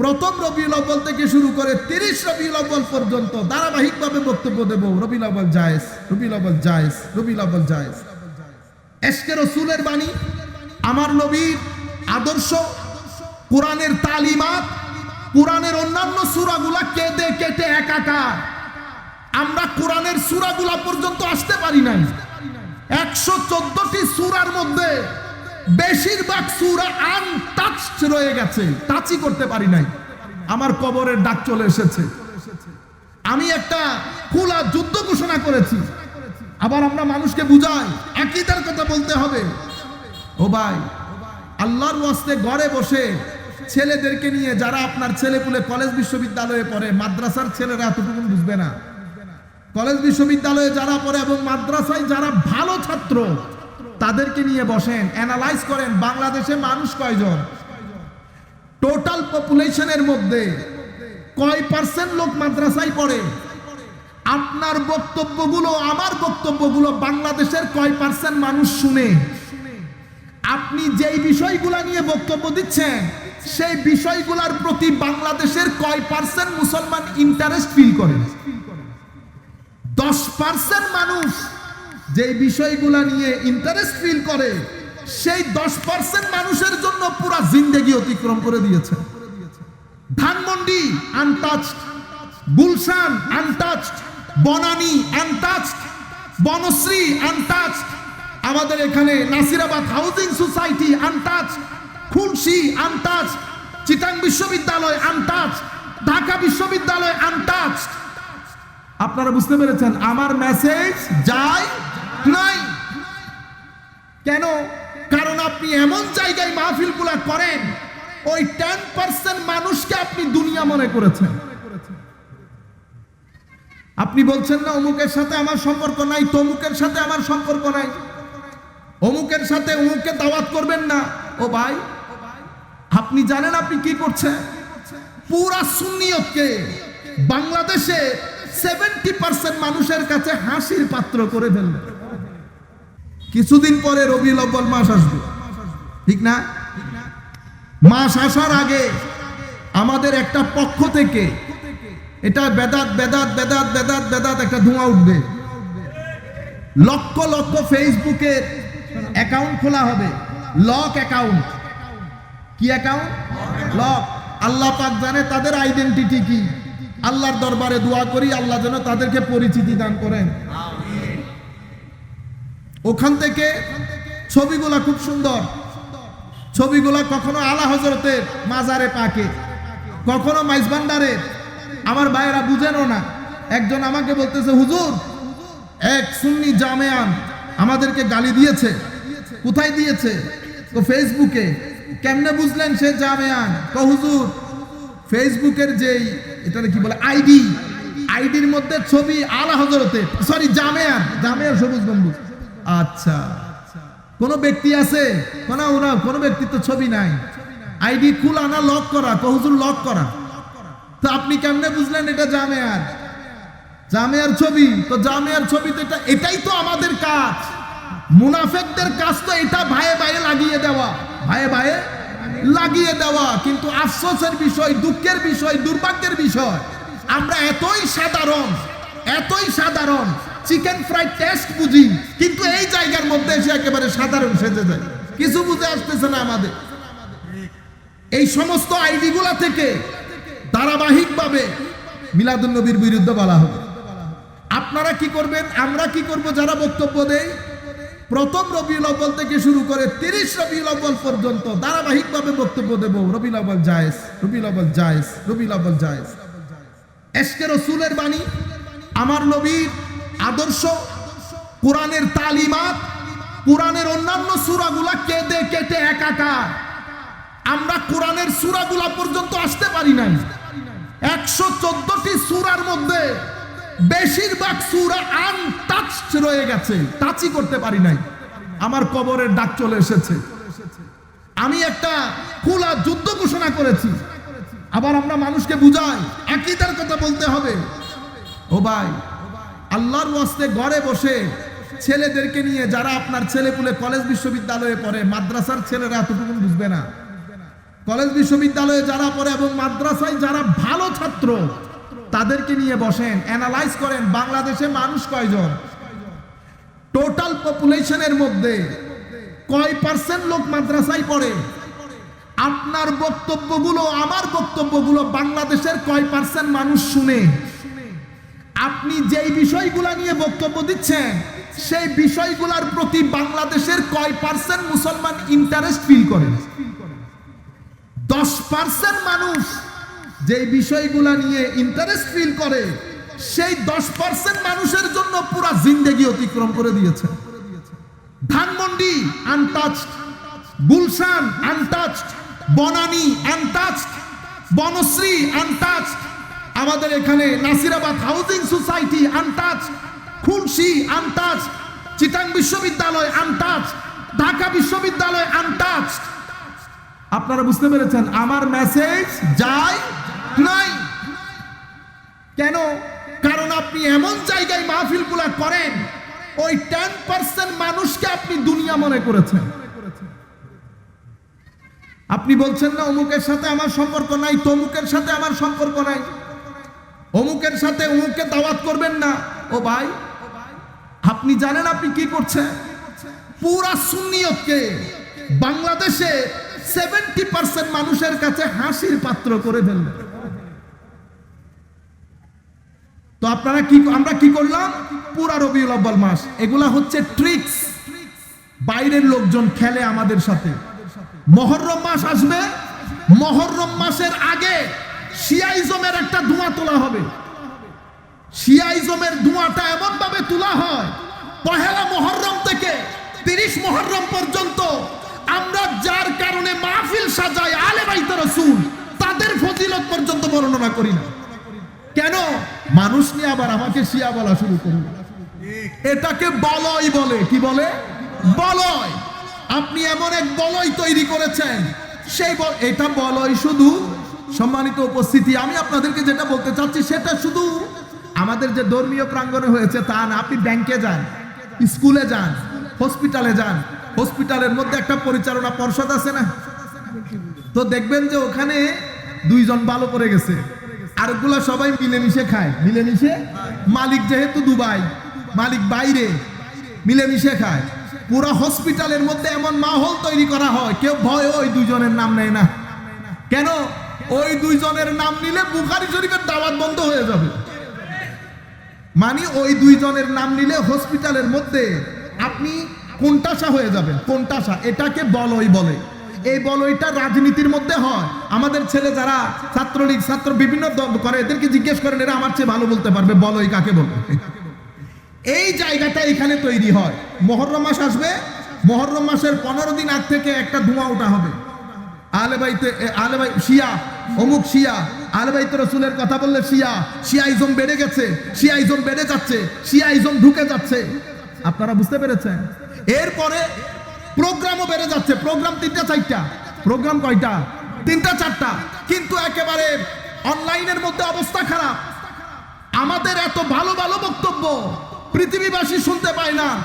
প্রথম রবিউল আব্বাল থেকে শুরু করে তিরিশ রবিউল আব্বাল পর্যন্ত ধারাবাহিকভাবে বক্তব্য দেব, রবিউল আব্বাল জায়েজ, রবিউল আব্বাল জায়েজ, রবিউল আব্বাল জায়েজ। এশকে রসুলের বাণী, আমার নবীর আদর্শ, কোরআনের তালিমাত, কোরআনের অন্যান্য সূরাগুলা কেটে কেটে একাকার। আমরা কোরআনের সূরাগুলা পর্যন্ত আসতে পারি নাই। একশো চোদ্দটি সুরার মধ্যে বেশিরভাগ সূরা আনটাচড রয়ে গেছে। টাচই করতে পারি নাই। আমার কবরের ডাক চলে এসেছে। আমি একটা খোলা যুদ্ধ ঘোষণা করেছি। আবার আমরা মানুষকে বুঝাই। একইটার কথা বলতে হবে। ও ভাই, আল্লাহর ওয়াস্তে ঘরে বসে ছেলেদেরকে নিয়ে যারা আপনার ছেলেপুলে কলেজ বিশ্ববিদ্যালয়ে পড়ে, মাদ্রাসার ছেলেরা এতটুকু বুঝবে না। কলেজ বিশ্ববিদ্যালয়ে যারা পড়ে এবং মাদ্রাসায় যারা ভালো ছাত্র তাদেরকে নিয়ে বসেন অ্যানালাইজ করেন, বাংলাদেশে মানুষ কয়জন? টোটাল পপুলেশনের মধ্যে কয় পার্সেন্ট লোক মাদ্রাসায় পড়ে? আপনার বক্তব্যগুলো, আমার বক্তব্যগুলো বাংলাদেশের কয় পার্সেন্ট মানুষ শুনে? আপনি যেই বিষয়গুলো নিয়ে বক্তব্য দিচ্ছেন, সেই বিষয়গুলোর প্রতি বাংলাদেশের কয় পার্সেন্ট মুসলমান ইন্টারেস্ট ফিল করে? দশ পার্সেন্ট মানুষ যেই বিষয়গুলো নিয়ে ইন্টারেস্ট ফিল করে, সেই দশ পার্সেন্ট মানুষের জন্য পুরা জিন্দেগি অতিক্রম করে দিয়েছে। Dhanmondi untouched Gulshan untouched Banani untouched Banasree untouched আমাদের এখানে Nasirabad housing society untouched Khulshi untouched Chittagong বিশ্ববিদ্যালয় আনটাচড ঢাকা বিশ্ববিদ্যালয় আনটাচড আপনারা বুঝতে পেরেছেন, আমার মেসেজ যায় নাই। কেন? কারণ আপনি এমন জায়গায় মাহফিলগুলা করেন, ওই টেন পার্সেন্ট মানুষকে আপনি দুনিয়া মনে করেছেন। আপনি বলছেন না, অমুকের সাথে আমার সম্পর্ক নাই, তমুকের সাথে আমার সম্পর্ক নাই। অমুকের সাথে অমুককে দাওয়াত করবেন না। ও ভাই, আপনি জানেন আপনি কি করছেন? পুরা সুন্নিয়তকে বাংলাদেশে সেভেন্টি পার্সেন্ট মানুষের কাছে হাসির পাত্র করে ফেললেন। কিছুদিন পরে রবি লব্বল মাস আসবে। ঠিক না? মাস আসার আগে আমাদের একটা পক্ষ থেকে এটা বেদাত বেদাত বেদাত বেদাত বেদাত একটা ধোঁয়া উঠবে। লক্ষ লক্ষ ফেসবুকের অ্যাকাউন্ট খোলা হবে। Lock account. কি অ্যাকাউন্ট? লক। আল্লাহ পাক জানে তাদের আইডেন্টিটি কি। আল্লাহর দরবারে দোয়া করি, আল্লাহ যেন তাদেরকে পরিচিতি দান করেন। ওখান থেকে ছবিগুলা খুব সুন্দর। ছবিগুলা কখনো আলা হজরতের মাজারে পাকে, কখনো মাইজবান্ডারে আমার ভাইয়েরা বুঝেনও না। একজন আমাকে বলতেছে, হুজুর, এক সুন্নি জামেয়ান আমাদেরকে গালি দিয়েছে। কোথায় দিয়েছে? তো ফেসবুকে। কেমনে বুঝলেন সে জামেয়ান? ক, হুজুর, ফেসবুকের যেই এটা কি বলে, আইডি, আইডির মধ্যে ছবি আলা হজরতে সরি, জামেয়ান জামেয়ান সবুজ গম্বুজ আচ্ছা। কোন ব্যক্তি আছে? কোন ব্যক্তির তো ছবি নাই। আইডি খোলা না লক করা কহুজুর লক করা। তো আপনি কেমনে বুঝলেন এটা জামেয়ার? জামেয়ার ছবি, তো জামেয়ার ছবি তো এটা, এটাই তো আমাদের কাজ। মুনাফেকদের কাজ তো এটা ভাইয়ে ভাইয়ে লাগিয়ে দেওয়া। ভাইয়ে ভাইয়ে লাগিয়ে দেওয়া। কিন্তু আফসোসের বিষয়, দুঃখের বিষয়, দুর্ভাগ্যের বিষয়, আমরা এতই সাধারণ এতই সাধারণ চিকেন ফ্রাই টেস্ট বুঝি, কিন্তু এই জায়গার মধ্যে এসে একেবারে সাধারণ সেজে যায়। কিছু বুঝে আসতেছে না আমাদের। এই সমস্ত আইডি আইডিগুলা থেকে ধারাবাহিকভাবে মিলাদুল নবীর বিরুদ্ধে বলা হবে। আপনারা কি করবেন? আমরা কি করব? যারা বক্তব্য দেই, প্রথম রবিউল আব্বাল থেকে শুরু করে তিরিশ রবিউল আব্বাল পর্যন্ত ধারাবাহিকভাবে বক্তব্য দেব। রবিউল আব্বাল জায়েজ, রবিউল আব্বাল জায়েজ, রবিউল আব্বাল জায়েজ। এশকে রসুলের বাণী, আমার নবীর আদর্শ, কোরআনের তালিমাত, কোরআনের অন্যান্য সূরাগুলা কেটে কেটে একাকার। আমরা কোরআনের সূরাগুলা পর্যন্ত আসতে পারি নাই। একশো চোদ্দটি সুরার মধ্যে বেশিরভাগ সূরা আনটাচড রয়ে গেছে টাচই করতে পারি নাই। আমার কবরের ডাক চলে এসেছে। আমি একটা খোলা যুদ্ধ ঘোষণা করেছি। আবার আমরা মানুষকে বুঝাই একইটার কথা বলতে হবে। ও ভাই আল্লাহর ওয়াস্তে ঘরে বসে ছেলেদেরকে নিয়ে যারা আপনার ছেলেপুলে কলেজ বিশ্ববিদ্যালয়ে পড়ে, মাদ্রাসার ছেলেরা এতটুকু বুঝবে না। কলেজ বিশ্ববিদ্যালয়ে যারা পড়ে এবং মাদ্রাসায় যারা ভালো ছাত্র, তাদেরকে নিয়ে বসেন, অ্যানালাইজ করেন বাংলাদেশে মানুষ কয়জন? টোটাল পপুলেশনের মধ্যে কয় পার্সেন্ট লোক মাদ্রাসায় পড়ে? আপনার বক্তব্যগুলো, আমার বক্তব্যগুলো বাংলাদেশের কয় পার্সেন্ট মানুষ শুনে? আপনি যেই বিষয়গুলা নিয়ে বক্তব্য দিচ্ছেন, সেই বিষয়গুলোর প্রতি বাংলাদেশের কয় পার্সেন্ট মুসলমান ইন্টারেস্ট ফিল করে? দশ পার্সেন্ট মানুষ যেই বিষয়গুলা নিয়ে ইন্টারেস্ট ফিল করে, সেই দশ পার্সেন্ট মানুষের জন্য পুরা জিন্দেগি অতিক্রম করে দিয়েছে। Dhanmondi untouched Gulshan untouched Banani untouched Banasree untouched আমাদের এখানে Nasirabad housing society untouch Khulshi untouch, Chittagong বিশ্ববিদ্যালয় আনটাচ, ঢাকা বিশ্ববিদ্যালয় আনটাচ। আপনারা বুঝতে পেরেছেন, আমার মেসেজ যায় নাই। কেন? কারণ আপনি এমন জায়গায় মাহফিলগুলা করেন, ওই টেন পার্সেন্ট মানুষকে আপনি দুনিয়া মনে করেছেন। আপনি বলছেন না, অমুকের সাথে আমার সম্পর্ক নাই, তমুকের সাথে আমার সম্পর্ক নাই। অমুকের সাথে অমুককে দাওয়াত করবেন না। ও ভাই, আপনি জানেন আপনি কি করছেন? পুরা সুন্নিয়তকে বাংলাদেশে সেভেন্টি পার্সেন্ট মানুষের কাছে হাসির পাত্র করে ফেললেন তো আপনারা কি, আমরা কি করলাম? পুরা রবিউল আব্বাল মাস। এগুলা হচ্ছে ট্রিক্স বাইরের লোকজন খেলে আমাদের সাথে। মহরম মাস আসবে। মহরম মাসের আগে শিয়াইজমের একটা ধোঁয়া তোলা হবে। শিয়াইজমের ধোঁয়াটা এমন ভাবে তোলা হয়, পহেলা মহরম থেকে তিরিশ মহরম পর্যন্ত আমরা যার কারণে মাহফিল সাজাই, আলে বাইতে রসুল, তাদের ফজিলত পর্যন্ত বর্ণনা করি না। কেন? মানুষ নিয়ে আবার আমাকে শিয়া বলা শুরু করুন এটাকে বলয় বলে। কি বলে? বলয়। আপনি এমন এক বলয় তৈরি করেছেন। সেই এটা বলয় শুধু সম্মানিত উপস্থিতি, আমি আপনাদেরকে যেটা বলতে চাচ্ছি, সেটা শুধু আমাদের যে ধর্মীয় প্রাঙ্গণে হয়েছে তা না, আপনি ব্যাংকে যান, স্কুলে যান, হসপিটালে যান, হসপিটালের মধ্যে একটা পরিচালনা পর্ষদ আছে না? তো দেখবেন যে ওখানে দুইজন ভালো করে গেছে, আরেকগুলা সবাই মিলেমিশে খায়, মিলেমিশে? মালিক যেহেতু দুবাই, মালিক বাইরে, মিলেমিশে খায়। পুরো হসপিটালের মধ্যে এমন মাহল তৈরি করা হয়, কেউ ভয় ওই দুইজনের নাম নেয় না। কেন? ওই দুইজনের নাম নিলে বুখারি শরীফের দাওয়াত বন্ধ হয়ে যাবে। মানে ওই দুইজনের নাম নিলে হসপিটালের মধ্যে আপনি কোনটাসা হয়ে যাবেন কোনটাসা এটাকে বলই বলে। এই বলইটা রাজনীতির মধ্যে হয়। আমাদের ছেলে যারা ছাত্রলীগ, ছাত্র বিভিন্ন দল করে, এদেরকে জিজ্ঞেস করেন, এরা আমার চেয়ে ভালো বলতে পারবে? বলই কাকে বলবে? এই জায়গাটা এখানে তৈরি হয়। মহরম মাস আসবে। মহরম মাসের পনেরো দিন আগ থেকে একটা ধোঁয়া ওঠা হবে। আলে বাইতে আলে বাই, শিয়া অমুক শিয়া আলে বাইতে রসুলের কথা বললে শিয়া শিয়াইজম বেড়ে গেছে শিয়াইজম বেড়ে যাচ্ছে শিয়াইজম ঢুকে যাচ্ছে। আপনারা বুঝতে পেরেছেন? এরপরে প্রোগ্রামও বেড়ে যাচ্ছে, প্রোগ্রাম তিনটা চারটা। প্রোগ্রাম কয়টা? তিনটা চারটা। কিন্তু একেবারে অনলাইনের মধ্যে অবস্থা খারাপ। আমাদের এত ভালো ভালো বক্তব্য পৃথিবীবাসী শুনতে পায় না।